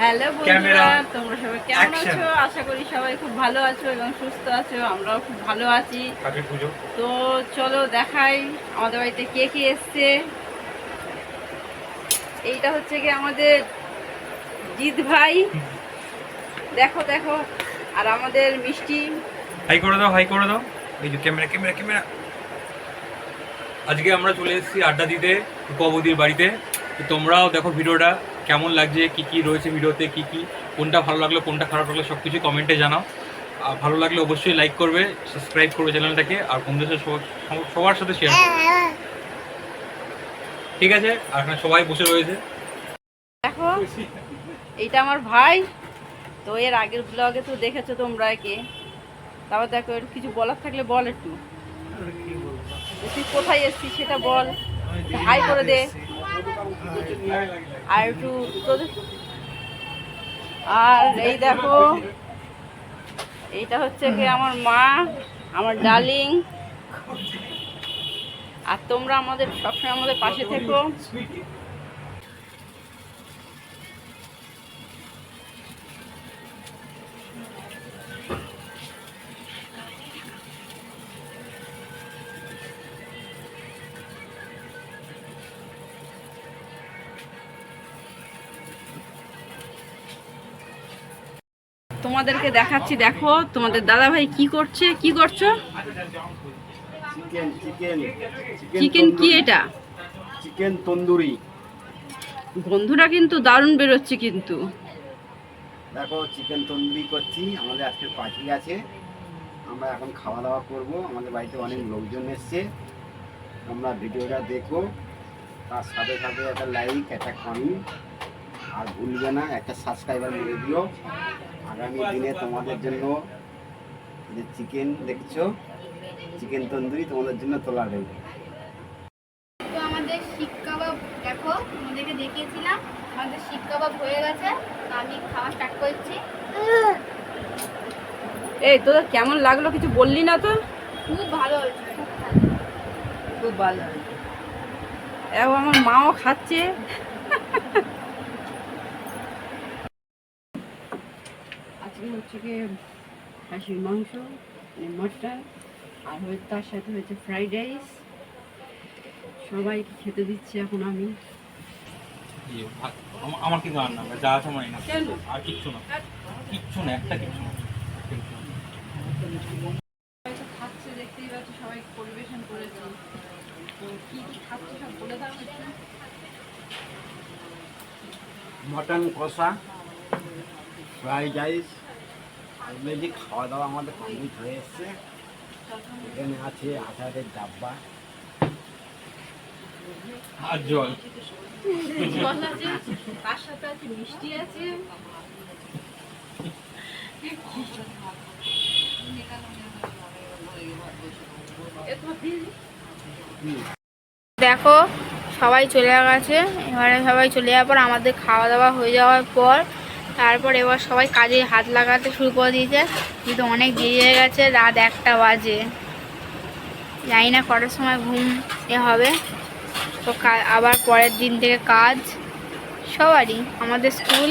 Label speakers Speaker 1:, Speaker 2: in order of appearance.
Speaker 1: Hello বন্ধুরা তোমরা সবাই কেমন আছো? আশা করি সবাই খুব ভালো আছো এবং সুস্থ আছো আমরাও খুব ভালো আছি।
Speaker 2: পুজো
Speaker 1: তো চলো দেখাই আমাদের বাড়িতে কে কে এসছে। এইটা হচ্ছে কি আমাদের জিৎ ভাই। দেখো দেখো আর আমাদের মিষ্টি।
Speaker 2: হাই করে দাও হাই করে দাও। এই যে ক্যামেরা ক্যামেরা ক্যামেরা আজকে আমরা চলে এসেছি আড্ডা দিতে উপবদির বাড়িতে। তো তোমরাও দেখো ভিডিওটা কেমন লাগছে কি কি রয়েছে ভিডিওতে কি কি কোনটা ভালো লাগল কোনটা খারাপ লাগল সব কিছু কমেন্টে জানাও। আর ভালো লাগলে অবশ্যই লাইক করবে সাবস্ক্রাইব করবে চ্যানেলটাকে আর বন্ধুদের সাথে সবার- সাথে শেয়ার করবে। ঠিক আছে আর এখানে সবাই বসে রয়েছে।
Speaker 1: দেখো এইটা আমার ভাই তো এর আগের ব্লগে তো দেখেছ তোমরা একে। তারপর দেখো এর কিছু বলার থাকলে বল একটু। তুই কোথায় এসছিস সেটা বল। হাই করে দে। আর একটু আর এই দেখো, এইটা হচ্ছে কি আমার মা, আমার ডার্লিং। আর তোমরা আমাদের সবসময় আমাদের পাশে থেকো। তোমাদেরকে দেখাচ্ছি দেখো তোমাদের দাদা ভাই কি করছে কি করছ?
Speaker 3: চিকেন চিকেন
Speaker 1: চিকেন কি এটা?
Speaker 3: চিকেন তন্দুরি।
Speaker 1: বন্ধুরা কিন্তু দারুণ বেরোচ্ছে কিন্তু।
Speaker 3: দেখো চিকেন তন্দুরি করছি আমাদের আজকে পার্টি আছে। আমরা এখন খাওয়া দাওয়া করব। আমাদের বাড়িতে অনেক লোকজন এসছে। তোমরা ভিডিওটা দেখো। তার সাথে সাথে একটা লাইক একটা কমেন্ট আর ভুলবে না একটা সাবস্ক্রাইবার মেরে দিও। আগামী দিনে তোমাদের জন্য যে চিকেন দেখছ চিকেন তন্দুরি তোমাদের জন্য তোলা রইবে
Speaker 4: তো আমাদের শিক কাবাব দেখো তোমাদেরকে দেখিয়েছিলাম। আমাদের শিক কাবাব হয়ে গেছে তো আমি খাওয়া স্টার্ট করছি।
Speaker 1: এই তোদের কেমন লাগল কিছু বললি না তো?
Speaker 4: খুব ভালো হয়েছে খুব ভালো।
Speaker 1: খুব এবং আমার মাও খাচ্ছে। আজকে হচ্ছে কি খাসির মাংস মটন আর হয়ে তার সাথে হয়েছে ফ্রাইড রাইস সবাইকে খেতে দিচ্ছি এখন আমি।
Speaker 2: ইয়ে, আমার কিন্তু রান্না হবে, যা আছে না। আর কিচ্ছু না। কিচ্ছু না একটা কিচ্ছু না।
Speaker 1: খাচ্ছে দেখতেই পাচ্ছ সবাই পরিবেশন করেছে। তো কি কি খাচ্ছে সব বলে দাও
Speaker 3: মটন কষা ফ্রাইড রাইস যে খাওয়া দাওয়া আমাদের কমপ্লিট হয়ে এসছে এখানে আছে আচারের ডাব্বা।
Speaker 2: আর জল।
Speaker 1: জল তার সাথে আছে মিষ্টি আছে।
Speaker 4: দেখো সবাই চলে গেছে। এবারে সবাই চলে যাওয়ার পর আমাদের খাওয়া দাওয়া হয়ে যাওয়ার পর তারপর এবার সবাই কাজে হাত লাগাতে শুরু করে দিয়েছে। কিন্তু অনেক দেরি হয়ে গেছে, রাত একটা বাজে। জানি না কটার সময় ঘুম এ হবে। তো আবার পরের দিন থেকে কাজ। সবারই, আমাদের স্কুল।